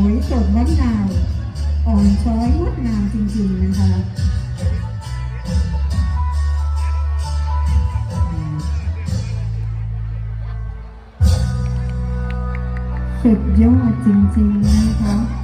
วยสดงดงามอ่อนช้อยงดงามจริงๆนะคะสุดยอดจริงๆนะคะ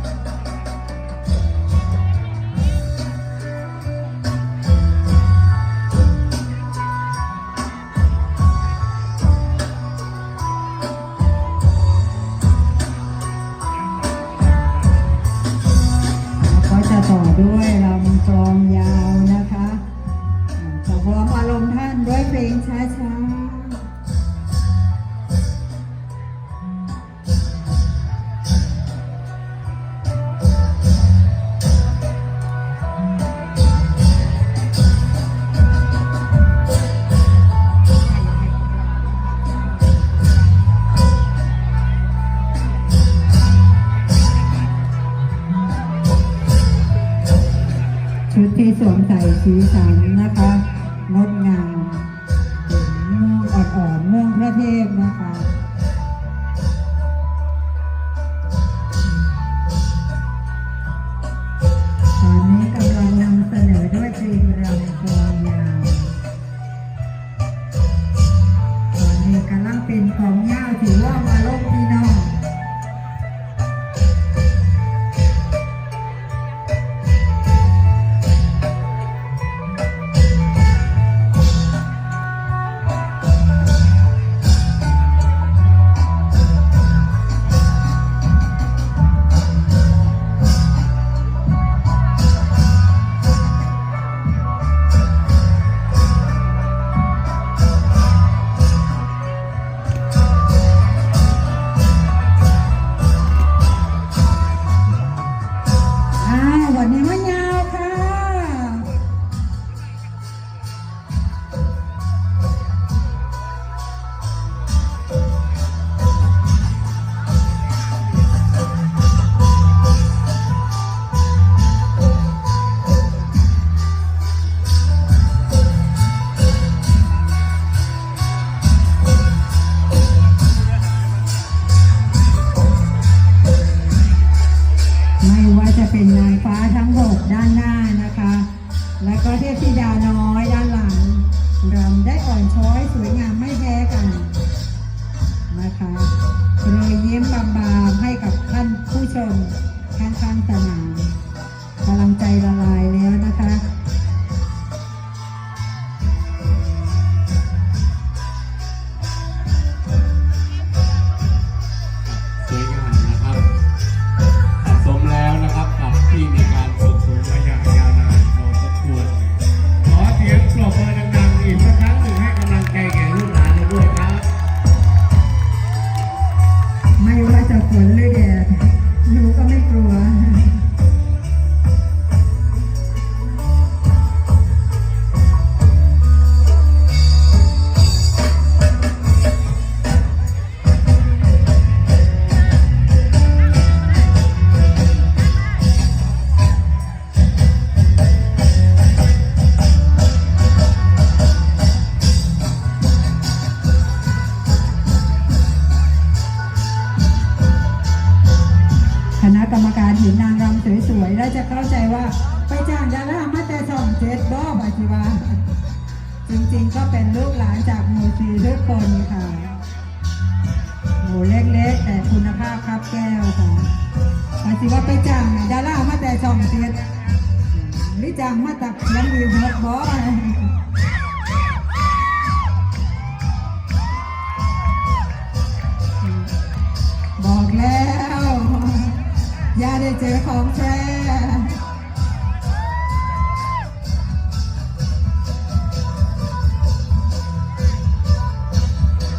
ที่สวมใส่สีสันนะคะงดงามเป็นม่วงอ่อนๆม่วงพระเทพนะคะตอนนี้กำลังนำเสนอด้วยเพลงรำกลองยาวตอนนี้กำลังเป็นของ รอยยิ้มบางๆให้กับท่านผู้ชมข้างๆสนามกำลังใจละลายแล้วนะคะ เห็นนางรำสวยๆ แล้วจะเข้าใจว่าไปจ้างดารามาแต่ช่องเจ็ดบอบาชิวาจริงๆก็เป็นลูกหลานจากหมู่สี่ทุกคนค่ะหมู่เล็กๆ แต่คุณภาพครับแก้วค่ะอาชิวาไปจ้างดารามาแต่ช่องเจ็ดหรือจ้างมาจากน้ำวิวฮอตบอบ อกแล้วอย่าได้เจอของแช